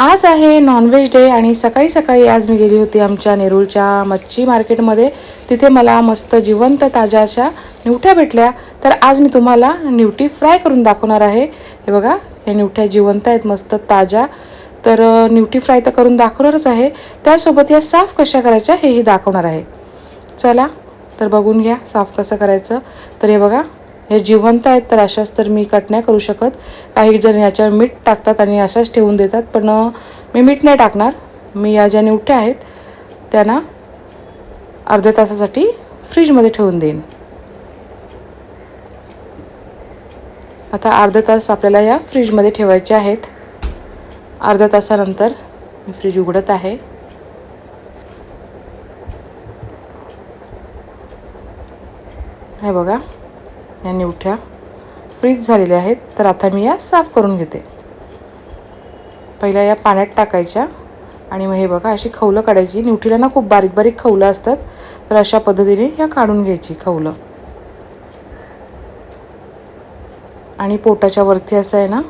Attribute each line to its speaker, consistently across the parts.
Speaker 1: आज आहे non veg day आणि सकाळी सकाळी आज मी गेली होती आमच्या नेरूळच्या मच्छी मार्केटमध्ये. तिथे मला मस्त जिवंत ताज्या अशा निवठ्या भेटल्या. तर आज मी तुम्हाला निवटी फ्राय करून दाखवणार आहे. हे बघा या निवठ्या जिवंत आहेत मस्त ताज्या. तर निवटी फ्राय तर करून दाखवणारच आहे. त्यासोबत या साफ कशा करायच्या हेही दाखवणार आहे. चला तर बघून घ्या साफ कसं करायचं. तर हे बघा हे जिवंत आहेत तर अशाच तर मी कट नाही करू शकत. काही जण याच्यावर मीठ टाकतात आणि अशाच ठेवून देतात पण मी मीठ नाही टाकणार. मी या ज्या निवठ्या आहेत त्यांना अर्ध्या तासासाठी फ्रीजमध्ये ठेवून देईन. आता अर्धा तास आपल्याला या फ्रीजमध्ये ठेवायच्या आहेत. अर्ध्या तासानंतर मी फ्रीज उघडत आहे. हे बघा. या निवठ्या. फ्रीज झालेल्या आहेत तर आता मी या साफ करून घेते. पहिल्या या पाण्यात टाकायच्या. आणि मग हे बघा अशी खवलं काढायची. निवठीला ना खूप बारीक बारीक खवलं असतात तर अशा पद्धतीने या काढून घ्यायची खवलं. आणि पोटाच्या वरती असं आहे ना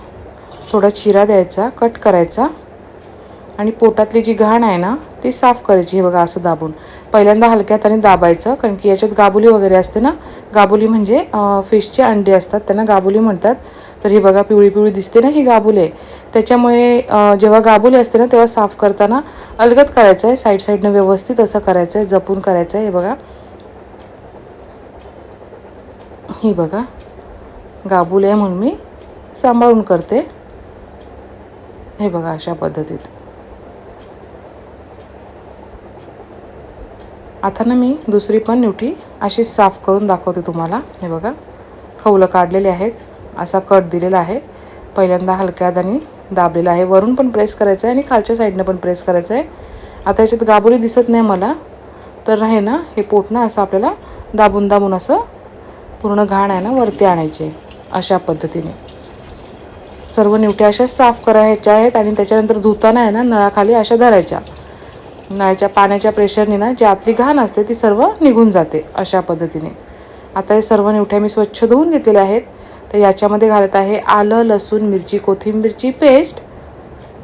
Speaker 1: थोडा चिरा द्यायचा कट करायचा. आणि पोटातली जी घाण आहे ना ती साफ करायची हे बघा असं दाबून. पहिल्यांदा हलक्या हाताने दाबायचं कारण की याच्यात गाबुली वगैरे असते ना गाबुली म्हणजे फिशचे अंडे असतात त्यांना गाबुली म्हणतात. तर हे बघा पिवळी पिवळी दिसते ना ही गाबुले. त्याच्यामुळे जेव्हा गाबुले असते ना तेव्हा साफ करताना अलगत करायचं आहे साईड साईडनं व्यवस्थित असं करायचं आहे जपून करायचं आहे हे बघा. ही बघा गाबुले आहे म्हणून मी सांभाळून करते. हे बघा अशा पद्धतीत. आता ना मी दुसरी पण न्यूटी अशी साफ करून दाखवते तुम्हाला. हे बघा खवलं काढलेले आहेत. असा कट दिलेला आहे. पहिल्यांदा हलक्या हाताने दाबलेला आहे. वरून पण प्रेस करायचं आहे आणि खालच्या साईडनं पण प्रेस करायचं आहे. आता याच्यात गाबोली दिसत नाही मला. तर आहे ना हे पोटणं असं आपल्याला दाबून दाबून असं पूर्ण घाण आहे ना वरती आणायचे अशा पद्धतीने. सर्व निवट्या अशा साफ करायच्या आहेत आणि त्याच्यानंतर धुताना आहे ना नळाखाली अशा धरायच्या. नळाच्या पाण्याच्या प्रेशरने ना जी आतली घाण असते ती सर्व निघून जाते अशा पद्धतीने. आता हे सर्व निवठ्या मी स्वच्छ धुवून घेतलेल्या आहेत. तर याच्यामध्ये घालत आहे आलं लसूण मिरची कोथिंबीरची पेस्ट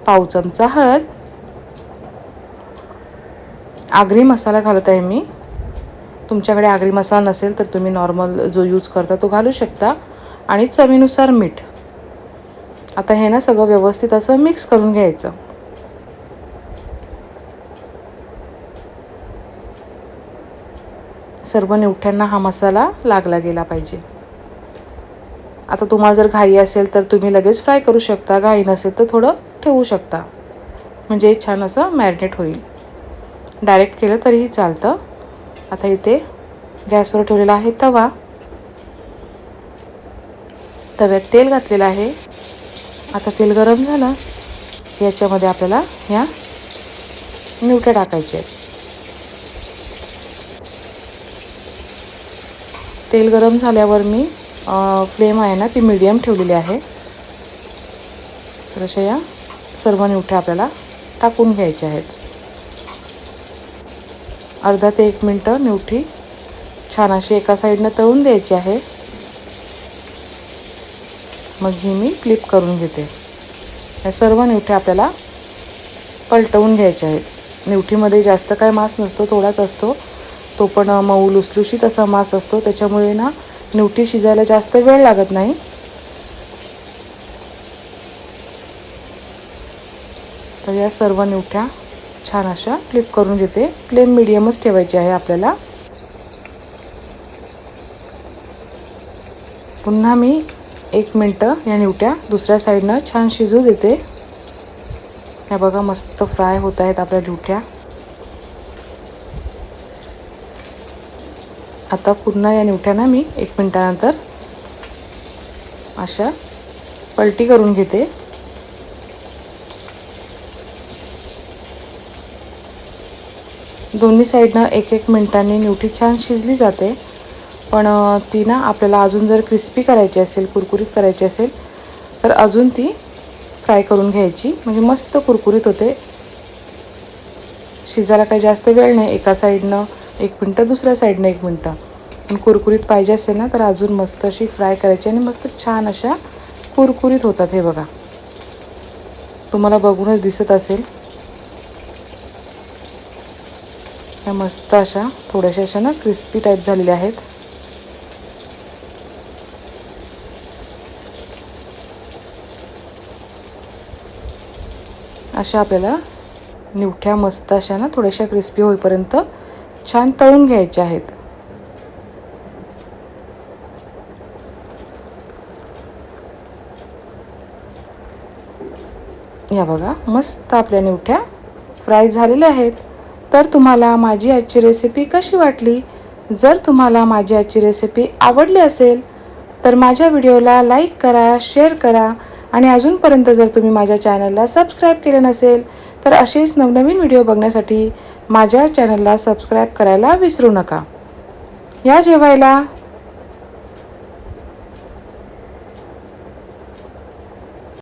Speaker 1: पाव चमचा हळद. आगरी मसाला घालत आहे मी. तुमच्याकडे आगरी मसाला नसेल तर तुम्ही नॉर्मल जो यूज करता तो घालू शकता. आणि चवीनुसार मीठ. आता हे ना सगळं व्यवस्थित असं मिक्स करून घ्यायचं. सर्व निवठ्यांना हा मसाला लागला गेला पाहिजे. आता तुम्हाला जर घाई असेल तर तुम्ही लगेच फ्राय करू शकता. घाई नसेल तर थोडं ठेवू शकता. म्हणजे छान असं मॅरिनेट होईल. डायरेक्ट केलं तरीही चालतं. आता इथे गॅसवर ठेवलेला आहे तवा. तव्यात तेल घातलेलं आहे. आता तेल गरम झालं. याच्यामध्ये आपल्याला ह्या निवट्या टाकायच्या आहेत. तेल गरम झाल्यावर मी फ्लेम आहे ना ती मीडियम ठेवलेली आहे. तर अशा या सर्व निवठ्या आपल्याला टाकून घ्यायच्या आहेत. अर्धा ते एक मिनटं निवठी छान अशी एका साईडनं तळून द्यायची आहे. मग ही मी फ्लिप करून घेते. या सर्व निवठ्या आपल्याला पलटवून घ्यायच्या आहेत. निवठीमध्ये जास्त काय मांस नसतो थोडाच असतो. तो पण मऊ लुसलुशीत असा मांस असतो. त्याच्यामुळे ना निवटी शिजायला जास्त वेळ लागत नाही. तर या सर्व निवठ्या छान अशा फ्लिप करून घेते. फ्लेम मिडियमच ठेवायची आहे आपल्याला. पुन्हा मी एक मिनटं या निवट्या दुसऱ्या साईडनं छान शिजू देते. ह्या बघा मस्त फ्राय होत आहेत आपल्या निवट्या. आता पुन्हा या निवठ्यांना मी एक मिनटानंतर अशा पलटी करून घेते. दोन्ही साईडनं एक एक मिनटांनी निवठी छान शिजली जाते. पण ती ना आपल्याला अजून जर क्रिस्पी करायची असेल कुरकुरीत करायची असेल तर अजून ती फ्राय करून घ्यायची. म्हणजे मस्त कुरकुरीत होते. शिजायला काही जास्त वेळ नाही. एका साईडनं एक मिनटं दुसऱ्या साईडनं एक मिनटं. पण कुरकुरीत पाहिजे असेल ना तर अजून मस्त अशी फ्राय करायची आणि मस्त छान अशा कुरकुरीत होतात हे बघा. तुम्हाला बघूनच दिसत असेल. ह्या मस्त अशा थोड्याशा अशा ना क्रिस्पी टाईप झालेल्या आहेत. अशा आपल्याला निवठ्या मस्त अशा ना थोड्याशा क्रिस्पी होईपर्यंत छान तळून घ्यायचे आहेत. या बघा मस्त आपल्या निवठ्या फ्राय झालेल्या आहेत. तर तुम्हाला माझी आजची रेसिपी कशी वाटली? जर तुम्हाला माझी आजची रेसिपी आवडली असेल तर माझ्या व्हिडिओला लाईक करा शेअर करा. आणि अजूनपर्यंत जर तुम्ही माझ्या चॅनलला सबस्क्राईब केले नसेल तर असेच नवनवीन व्हिडिओ बघण्यासाठी माझ्या चॅनलला सबस्क्राईब करायला विसरू नका. या जेवायला.